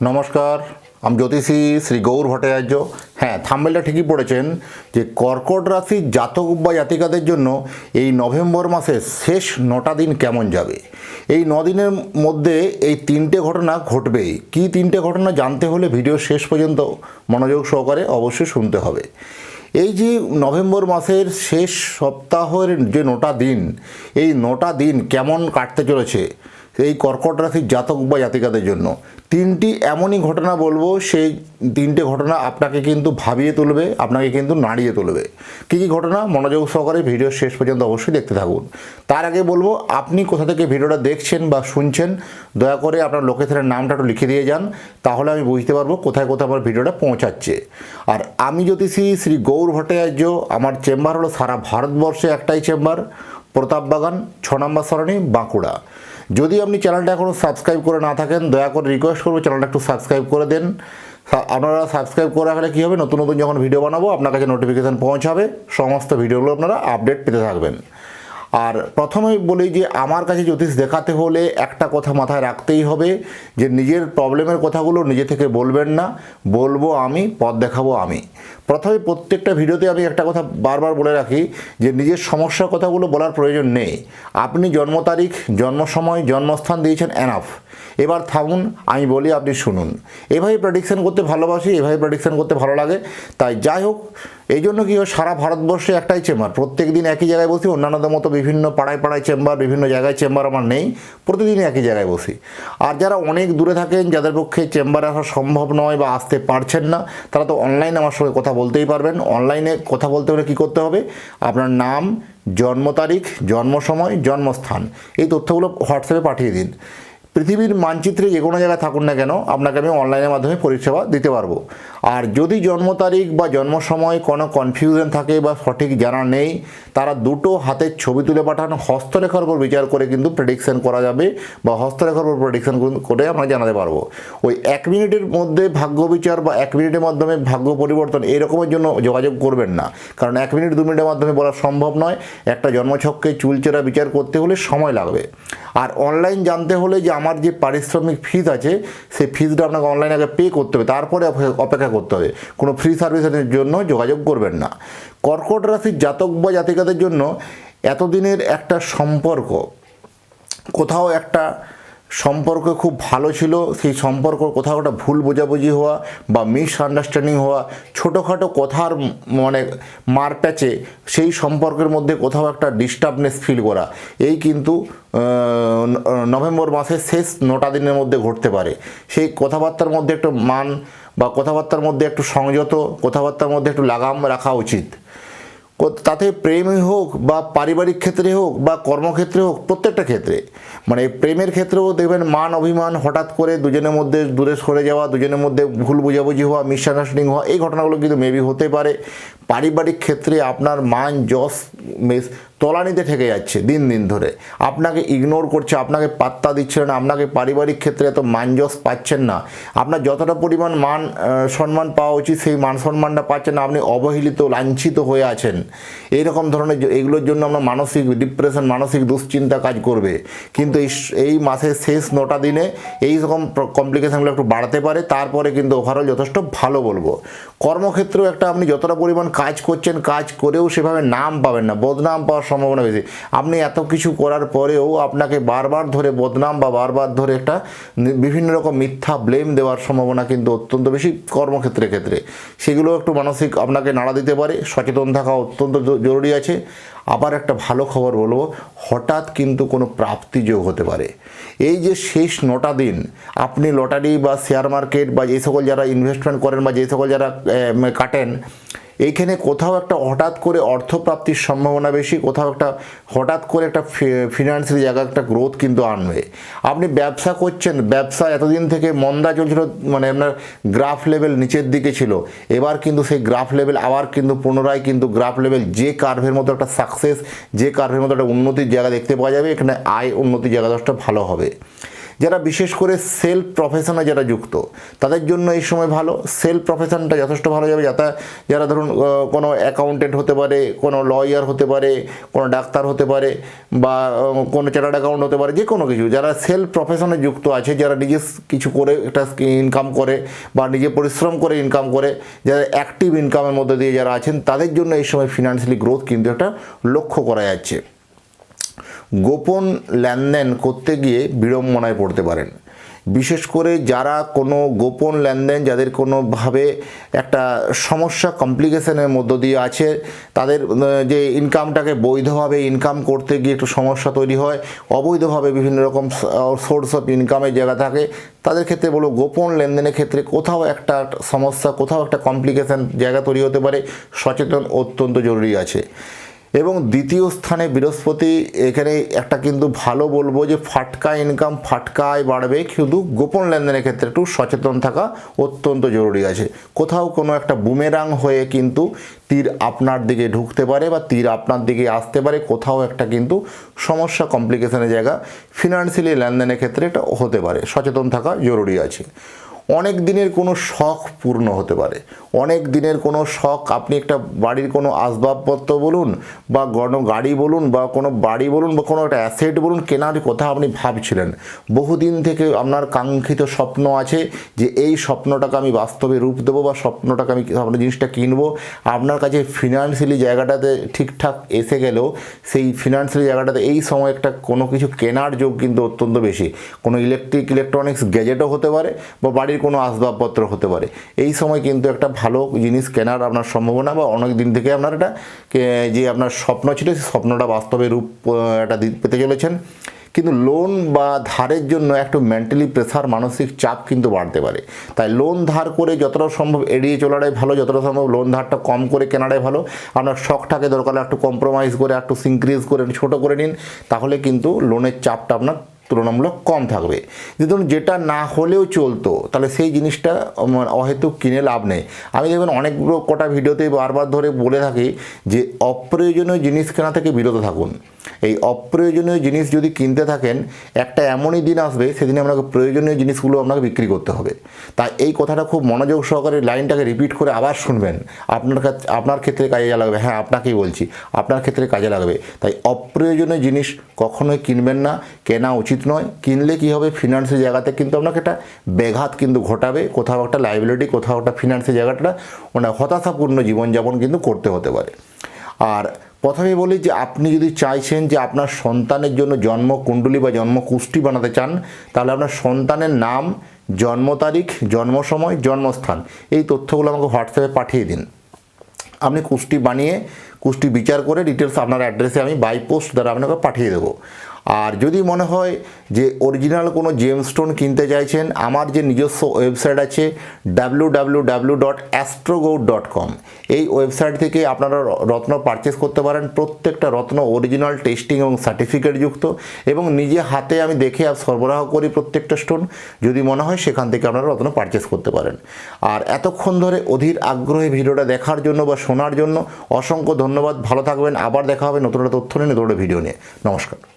নমস্কার, আমি জ্যোতিষী শ্রী গৌর ভট্টাচার্য। হ্যাঁ থাম্বেলটা ঠিকই পড়েছেন যে কর্কট রাশির জাতক বা জাতিকাদের জন্য এই নভেম্বর মাসের শেষ নটা দিন কেমন যাবে? এই দিনের মধ্যে এই তিনটে ঘটনা ঘটবেই। কী তিনটে ঘটনা জানতে হলে ভিডিও শেষ পর্যন্ত মনোযোগ সহকারে অবশ্যই শুনতে হবে। এই যে নভেম্বর মাসের শেষ সপ্তাহের যে নটা দিন, এই নটা দিন কেমন কাটতে চলেছে এই কর্কট রাশির জাতক বা জাতিকাদের জন্য? তিনটি এমনই ঘটনা বলব, সেই তিনটে ঘটনা আপনাকে কিন্তু ভাবিয়ে তুলবে, আপনাকে কিন্তু নাড়িয়ে তুলবে। কী কী ঘটনা? মনোযোগ সহকারে ভিডিও শেষ পর্যন্ত অবশ্যই দেখতে থাকুন। তার আগে বলব, আপনি কোথা থেকে ভিডিওটা দেখছেন বা শুনছেন, দয়া করে আপনার লোকেশনের নামটা একটু লিখে দিয়ে যান, তাহলে আমি বুঝতে পারব কোথায় কোথায় আমার ভিডিওটা পৌঁছাচ্ছে। আর আমি জ্যোতিষী শ্রী গৌর ভট্টাচার্য, আমার চেম্বার হলো সারা ভারতবর্ষে একটাই চেম্বার, প্রতাপবাগান, ছ নম্বর সরণি, বাঁকুড়া। যদি আপনি চ্যানেলটা এখনও সাবস্ক্রাইব করে না থাকেন, দয়া করে রিকোয়েস্ট করব চ্যানেলটা একটু সাবস্ক্রাইব করে দেন। আপনারা সাবস্ক্রাইব করে রাখলে কী হবে? নতুন নতুন যখন ভিডিও বানাবো, আপনার কাছে নোটিফিকেশান পৌঁছাবে। সমস্ত ভিডিওগুলো আপনারা আপডেট পেতে থাকবেন। আর প্রথমেই বলি যে আমার কাছে জ্যোতিষ দেখাতে হলে একটা কথা মাথায় রাখতেই হবে যে নিজের প্রবলেমের কথাগুলো নিজে থেকে বলবেন না। বলব আমি, পথ দেখাবো আমি। প্রথমে প্রত্যেকটা ভিডিওতে আমি একটা কথা বারবার বলে রাখি যে নিজের সমস্যার কথাগুলো বলার প্রয়োজন নেই। আপনি জন্ম তারিখ, জন্ম সময়, জন্মস্থান দিয়েছেন এনাফ এবার থামুন, আমি বলি, আপনি শুনুন। এভাবে প্রেডিকশন করতে ভালোবাসি, এভাবে প্রেডিকশান করতে ভালো লাগে। তাই যাই হোক এই জন্য কি সারা ভারতবর্ষে একটাই চেম্বার? প্রত্যেক দিন একই জায়গায় বসি, অন্যান্যদের মতো বিভিন্ন পাড়ায় পাড়ায় চেম্বার, বিভিন্ন জায়গায় চেম্বার আমার নেই প্রতিদিন একই জায়গায় বসি। আর যারা অনেক দূরে থাকেন, যাদের পক্ষে চেম্বারে আসা সম্ভব নয় বা আসতে পারছেন না, তারা তো অনলাইনে আমার সঙ্গে কথা বলতেই পারবেন। অনলাইনে কথা বলতে হলে কী করতে হবে? আপনার নাম, জন্ম তারিখ, জন্ম সময়, জন্মস্থান, এই তথ্যগুলো হোয়াটসঅ্যাপে পাঠিয়ে দিন। পৃথিবীর মানচিত্রে যে কোনো জায়গায় থাকুন না কেন, আপনাকে আমি অনলাইনের মাধ্যমে পরিষেবা দিতে পারব। আর যদি জন্ম তারিখ বা জন্ম সময় কোনো কনফিউশন থাকে বা সঠিক জানা নেই, তারা দুটো হাতের ছবি তুলে পাঠান। হস্তরেখার উপর বিচার করে কিন্তু প্রেডিকশন করা যাবে বা হস্তরেখার উপর প্রেডিকশন করে আমরা জানাতে পারব। ওই এক মিনিটের মধ্যে ভাগ্য বিচার বা এক মিনিটের মাধ্যমে ভাগ্য পরিবর্তন এরকমের জন্য যোগাযোগ করবেন না। কারণ এক মিনিট, দু মিনিটের মাধ্যমে বলা সম্ভব নয়। একটা জন্মছককে চুলচেরা বিচার করতে হলে সময় লাগবে। আর অনলাইন জানতে হলে যে আমার যে পারিশ্রমিক ফিজ আছে, সেই ফিজটা আপনাকে অনলাইনে আগে পে করতে হবে। তারপরে অপে- অপেক্ষা করতে হবে। কোনো ফ্রি সার্ভিসের জন্য যোগাযোগ করবেন না। কর্কট রাশির জাতক বা জাতিকাদের জন্য এতদিনের একটা সম্পর্ক, কোথাও একটা সম্পর্ক খুব ভালো ছিল, সেই সম্পর্ক কোথাও একটা ভুল বোঝাবুঝি হওয়া বা মিস আন্ডারস্ট্যান্ডিং হওয়া, ছোটোখাটো কথার মানে মার প্যাচে সেই সম্পর্কের মধ্যে কোথাও একটা ডিস্টার্বনেস ফিল করা। এই কিন্তু নভেম্বর মাসের শেষ নটা দিনের মধ্যে ঘটতে পারে। সেই কথাবার্তার মধ্যে একটু মান বা কথাবার্তার মধ্যে একটু সংযত, কথাবার্তার মধ্যে একটু লাগাম রাখা উচিত। তাতে প্রেমই হোক বা পারিবারিক ক্ষেত্রে হোক বা কর্মক্ষেত্রে হোক, প্রত্যেকটা ক্ষেত্রে। মানে প্রেমের ক্ষেত্রেও দেখবেন মান অভিমান হঠাৎ করে দুজনের মধ্যে দূরে সরে যাওয়া, দুজনের মধ্যে ভুল বোঝাবুঝি হওয়া মিসআন্ডারস্ট্যান্ডিং হওয়া, এই ঘটনাগুলো কিন্তু মেবি হতে পারে। পারিবারিক ক্ষেত্রে আপনার মান, যশ মেস তলানিতে থেকে যাচ্ছে দিন দিন ধরে। আপনাকে ইগনোর করছে, আপনাকে পাত্তা দিচ্ছে না, আপনাকে পারিবারিক ক্ষেত্রে এত মানজস পাচ্ছেন না। আপনার যতটা পরিমাণ মান সম্মান পাওয়া উচিত, সেই মান, সম্মানটা পাচ্ছেন না, আপনি অবহেলিত, লাঞ্ছিত হয়ে আছেন। এইরকম ধরনের এগুলোর জন্য আপনার মানসিক ডিপ্রেশন মানসিক দুশ্চিন্তা কাজ করবে। কিন্তু এই মাসের শেষ নটা দিনে এই রকম কমপ্লিকেশানগুলো একটু বাড়তে পারে, তারপরে কিন্তু ওভারঅল যথেষ্ট ভালো বলব। কর্মক্ষেত্রেও একটা আপনি যতটা পরিমাণ কাজ করছেন, কাজ করেও সেভাবে নাম পাবেন না, বদনাম পাওয়ার সম্ভাবনা বেশি। আপনি এত কিছু করার পরেও আপনাকে বারবার ধরে বদনাম বা বারবার ধরে একটা বিভিন্ন রকম মিথ্যা ব্লেম দেওয়ার সম্ভাবনা কিন্তু অত্যন্ত বেশি কর্মক্ষেত্রের ক্ষেত্রে। সেগুলো একটু মানসিক আপনাকে নাড়া দিতে পারে, সচেতন থাকা অত্যন্ত জরুরি আছে। আবার একটা ভালো খবর বলব, হঠাৎ কিন্তু কোনো প্রাপ্তি যোগ হতে পারে। এই যে শেষ নটা দিন, আপনি লটারি বা শেয়ার মার্কেট বা যে সকল যারা ইনভেস্টমেন্ট করেন বা যে সকল যারা কাটেন এইখানে কোথাও একটা হঠাৎ করে অর্থপ্রাপ্তির সম্ভাবনা বেশি, কোথাও একটা হঠাৎ করে একটা ফিনান্সিয়াল জায়গা, একটা গ্রোথ কিন্তু আনবে। আপনি ব্যবসা করছেন, ব্যবসা এতদিন থেকে মন্দা চলছিল মানে আপনার গ্রাফ লেভেল নিচের দিকে ছিল। এবার কিন্তু সেই গ্রাফ লেভেল আবার কিন্তু পুনরায় কিন্তু গ্রাফ লেভেল যে কার্ভের মতো একটা সাকসেস যে কার্ভের মতো একটা উন্নতির জায়গা দেখতে পাওয়া যাবে, এখানে আয় উন্নতির জায়গা দশটা ভালো হবে। যারা বিশেষ করে সেলফ প্রফেশনে যারা যুক্ত, তাদের জন্য এই সময় ভালো। সেলফ প্রফেশনটা যথেষ্ট ভালো যাবে। যাতে যারা ধরুন কোনো অ্যাকাউন্টেন্ট হতে পারে, কোনো লয়ার হতে পারে, কোনো ডাক্তার হতে পারে, বা কোনো চার্টার্ড অ্যাকাউন্ট হতে পারে যে কোনো কিছু, যারা সেলফ প্রফেশনে যুক্ত আছে, যারা নিজে কিছু করে একটা ইনকাম করে, বা নিজে পরিশ্রম করে ইনকাম করে, যারা অ্যাক্টিভ ইনকামের মধ্যে দিয়ে যারা আছেন, তাদের জন্য এই সময় ফিনান্সিয়ালি গ্রোথ কিন্তু একটা লক্ষ্য করা যাচ্ছে। গোপন লেনদেন করতে গিয়ে বিড়ম্বনায় পড়তে পারেন। বিশেষ করে যারা কোনো গোপন লেনদেন, যাদের কোনোভাবে একটা সমস্যা, কমপ্লিকেশনের মধ্য দিয়ে আছে, তাদের যে ইনকামটাকে বৈধভাবে ইনকাম করতে গিয়ে একটু সমস্যা তৈরি হয়, অবৈধভাবে বিভিন্ন রকম সোর্স অফ ইনকামের জায়গা থাকে, তাদের ক্ষেত্রে বলো গোপন লেনদেনের ক্ষেত্রে কোথাও একটা সমস্যা, কোথাও একটা কমপ্লিকেশন জায়গা তৈরি হতে পারে, সচেতন অত্যন্ত জরুরি আছে। এবং দ্বিতীয় স্থানে বৃহস্পতি, এখানে একটা কিন্তু ভালো বলব যে ফাটকা ইনকাম ফাটকায় বাড়বে শুধু গোপন লেনদেনের ক্ষেত্রে একটু সচেতন থাকা অত্যন্ত জরুরি আছে। কোথাও কোনো একটা বুমেরাং হয়ে কিন্তু তীর আপনার দিকে ঢুকতে পারে বা তীর আপনার দিকে আসতে পারে, কোথাও একটা কিন্তু সমস্যা কমপ্লিকেশনের জায়গা। ফিনান্সিয়ালি লেনদেনের ক্ষেত্রে এটা হতে পারে, সচেতন থাকা জরুরি আছে। অনেক দিনের কোনো শখ পূর্ণ হতে পারে। অনেক দিনের কোনো শখ, আপনি একটা বাড়ির কোনো আসবাবপত্র বলুন বা কোনো গাড়ি বলুন বা কোনো বাড়ি বলুন বা কোনো একটা অ্যাসেট বলুন, কেনার কথা আপনি ভাবছিলেন। বহুদিন থেকে আপনার কাঙ্ক্ষিত স্বপ্ন আছে যে এই স্বপ্নটাকে আমি বাস্তবে রূপ দেবো বা স্বপ্নটাকে আমি আপনার জিনিসটা কিনবো। আপনার কাছে ফিনান্সিয়ালি জায়গাটাতে ঠিকঠাক এসে গেলেও সেই ফিনান্সিয়ালি জায়গাটাতে এই সময় একটা কোনো কিছু কেনার যোগ কিন্তু অত্যন্ত বেশি। কোনো ইলেকট্রিক ইলেকট্রনিক্স গ্যাজেটও হতে পারে বা বাড়ির কোনো আসবাবপত্র হতে পারে। এই সময় কিন্তু একটা ভালো জিনিস কেনার আপনার সম্ভাবনা বা অনেক দিন থেকে আপনার এটা যে আপনার স্বপ্ন ছিল, সেই স্বপ্নটা বাস্তবে রূপ দি- পেতে চলেছেন। কিন্তু লোন বা ধারের জন্য একটু মেন্টালি প্রেসার মানসিক চাপ কিন্তু বাড়তে পারে। তাই লোন ধার করে যতটা সম্ভব এড়িয়ে চলাটাই ভালো, যতটা সম্ভব লোন ধারটা কম করে কেনাটাই ভালো। আপনার শখটাকে দরকার একটু কম্প্রোমাইজ করে, একটু সিনক্রিজ করে ছোটো করে নিন, তাহলে কিন্তু লোনের চাপটা আপনার তুলনামূলক কম থাকবে। যে ধরুন যেটা না হলেও চলতো, তাহলে সেই জিনিসটা আমার অহেতুক কিনে লাভ নেই। আমি দেখবেন অনেকগুলো কটা ভিডিওতে বারবার ধরে বলে থাকি যে অপ্রয়োজনীয় জিনিস কেনা থেকে বিরত থাকুন। এই অপ্রয়োজনীয় জিনিস যদি কিনতে থাকেন, একটা এমনই দিন আসবে, সেদিনে আপনাকে প্রয়োজনীয় জিনিসগুলো আপনাকে বিক্রি করতে হবে। তাই এই কথাটা খুব মনোযোগ সহকারে লাইনটাকে রিপিট করে আবার শুনবেন। আপনার আপনার ক্ষেত্রে কাজে লাগবে। হ্যাঁ আপনাকেই বলছি, আপনার ক্ষেত্রে কাজে লাগবে। তাই অপ্রয়োজনীয় জিনিস কখনোই কিনবেন না। কেনা উচিত নয়। কিনলে কি হবে? ফিনান্সের জায়গাতে কিন্তু আপনাকে একটা ব্যাঘাত কিন্তু ঘটাবে। কোথাও একটা লাইবিলিটি কোথাও একটা ফিনান্সের জায়গাটা মানে হতাশাপূর্ণ জীবনযাপন কিন্তু করতে হতে পারে। আর প্রথমে বলি যে আপনি যদি চাইছেন যে আপনার সন্তানের জন্য জন্ম কুণ্ডলী বা জন্ম কুষ্টি বানাতে চান, তাহলে আপনার সন্তানের নাম, জন্ম তারিখ, জন্ম সময়, জন্মস্থান, এই তথ্যগুলো আমাকে হোয়াটসঅ্যাপে পাঠিয়ে দিন। আপনি কুষ্টি বানিয়ে, কুষ্টি বিচার করে ডিটেলস আপনার অ্যাড্রেসে আমি বাইপোস্ট দ্বারা আপনাকে পাঠিয়ে দেবো। আর যদি মনে হয় যে অরিজিনাল কোনো জেম স্টোন কিনতে চাইছেন, আমার যে নিজস্ব ওয়েবসাইট আছে ডাব্লিউ ডট ডট কম এই ওয়েবসাইট থেকে আপনারা রত্ন পারচেস করতে পারেন। প্রত্যেকটা রত্ন অরিজিনাল টেস্টিং এবং সার্টিফিকেট যুক্ত এবং নিজে হাতে আমি দেখে সরবরাহ করি প্রত্যেকটা স্টোন যদি মনে হয় সেখান থেকে আপনারা রত্ন পারচেস করতে পারেন। আর এতক্ষণ ধরে অধীর আগ্রহে ভিডিওটা দেখার জন্য বা শোনার জন্য অসংখ্য ধন্যবাদ। ভালো থাকবেন। আবার দেখা হবে নতুন তথ্য নিয়ে, নতুন ভিডিও নিয়ে। নমস্কার।